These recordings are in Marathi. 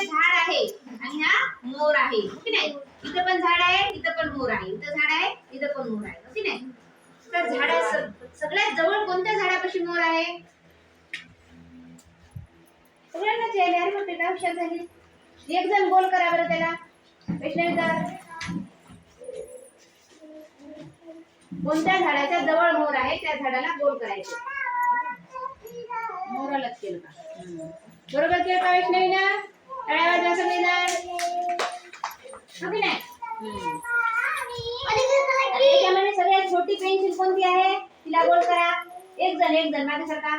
झाड आहे आणि हा मोर आहे हो की नाही? इथं पण झाड आहे इथं पण मोर आहे. इथं झाड आहे इथं पण मोर आहे हो की नाही? तर झाडा सगळ्यात जवळ कोणत्या झाडापाशी मोर आहे? सगळ्यांनाच यायला अरे बापरे, काय हुशार झाली. एक जण गोल करा बरं त्याला. वैष्णवीचा कोणत्या झाडाच्या जवळ मोर आहे त्या झाडाला गोल करायचं. मोरालाच केलं का? बरोबर केलं का वैष्णवी ना टाळ्या वाजवा सगळेजण की नाही त्याच्यामध्ये सगळ्यात छोटी पेन्सिल कोणती आहे तिला गोल करा एक जण एक जण मागे सरका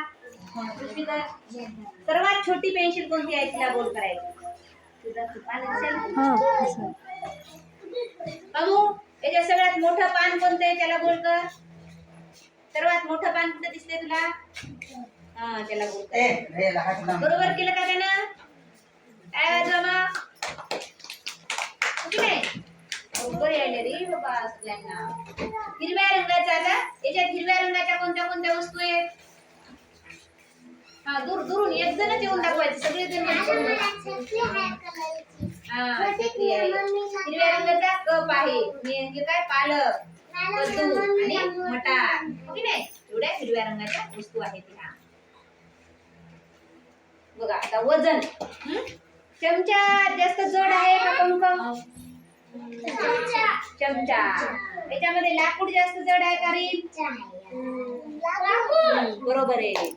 सर्वात छोटी पेन्सिल कोणती आहे तिला गोल करायची तुझं याच्या सगळ्यात मोठं पान कोणतं आहे त्याला गोल कर सर्वात मोठं पान कुठं दिसतंय तुला हा त्याला गोल बरोबर केलं का त्यानं काय वाजवा मग हो की नाही यायले रे बाबा सगळ्यांना हिरव्या रंगाचा आता याच्यात हिरव्या रंगाच्या कोणत्या कोणत्या वस्तू आहेत? हा दूर दुरून एक जणच येऊन दाखवायचं सगळे जण हा चकली आहे हिरव्या रंगाचा कप आहे म्हणजे काय? पालक कद्दू आणि मटार. हो की नाही? एवढ्या हिरव्या रंगाच्या वस्तू आहेत ह्या. बघा आता वजन. हं? चमचा जास्त जड आहे का पंख चमचा याच्यामध्ये लाकूड जास्त जड आहे का बरोबर आहे.